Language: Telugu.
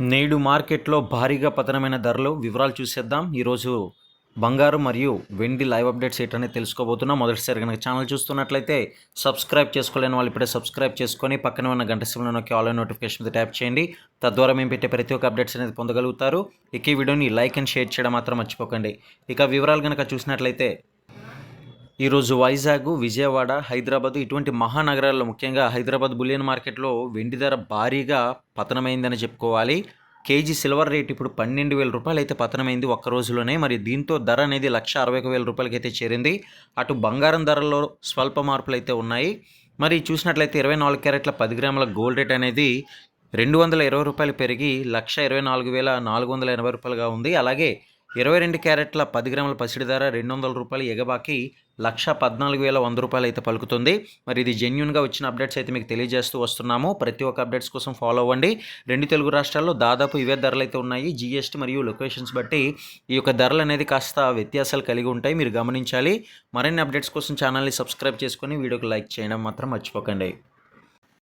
నేడు మార్కెట్లో భారీగా పతనమైన ధరలు. వివరాలు చూసేద్దాం. ఈరోజు బంగారు మరియు వెండి లైవ్ అప్డేట్స్ ఏంటనేది తెలుసుకోబోతున్నాం. మొదటిసారి కనుక ఛానల్ చూస్తున్నట్లయితే సబ్స్క్రైబ్ చేసుకోలేని వాళ్ళు ఇప్పుడే సబ్స్క్రైబ్ చేసుకొని పక్కనే ఉన్న గంట సింబల్ నొక్కి ఆల్ నోటిఫికేషన్ ట్యాప్ చేయండి. తద్వారా మేము పెట్టే ప్రతి ఒక్క అప్డేట్స్ అనేది పొందగలుగుతారు. ఇక ఈ వీడియోని లైక్ అండ్ షేర్ చేయడం మాత్రం మర్చిపోకండి. ఇక వివరాలు కనుక చూసినట్లయితే ఈరోజు వైజాగ్ విజయవాడ హైదరాబాద్ ఇటువంటి మహానగరాల్లో ముఖ్యంగా హైదరాబాద్ బులియన్ మార్కెట్లో వెండి ధర భారీగా పతనమైందని చెప్పుకోవాలి. కేజీ సిల్వర్ రేట్ ఇప్పుడు పన్నెండు వేల రూపాయలు అయితే పతనమైంది ఒక్క రోజులోనే. మరి దీంతో ధర అనేది లక్ష అరవై ఒక వేల రూపాయలకి అయితే చేరింది. అటు బంగారం ధరల్లో స్వల్ప మార్పులు అయితే ఉన్నాయి. మరి చూసినట్లయితే ఇరవై నాలుగు క్యారెట్ల పది గ్రాముల గోల్డ్ రేట్ అనేది రెండు వందల ఇరవై రూపాయలు పెరిగి లక్ష ఇరవై నాలుగు వేల నాలుగు వందల ఎనభై రూపాయలుగా ఉంది. అలాగే ఇరవై రెండు క్యారెట్ల పది గ్రాముల పసిడి ధర రెండు వందల రూపాయలు ఎగబాకి లక్ష పద్నాలుగు వేల వంద రూపాయలు అయితే పలుకుతుంది. మరి ఇది జెన్యున్గా వచ్చిన అప్డేట్స్ అయితే మీకు తెలియజేస్తూ వస్తున్నాము. ప్రతి ఒక్క అప్డేట్స్ కోసం ఫాలో అవ్వండి. రెండు తెలుగు రాష్ట్రాల్లో దాదాపు ఇవే ధరలు అయితే ఉన్నాయి. జీఎస్టీ మరియు లొకేషన్స్ బట్టి ఈ యొక్క ధరలు అనేది కాస్త వ్యత్యాసాలు కలిగి ఉంటాయి. మీరు గమనించాలి. మరిన్ని అప్డేట్స్ కోసం ఛానల్ని సబ్స్క్రైబ్ చేసుకొని వీడియోకి లైక్ చేయడం మాత్రం మర్చిపోకండి.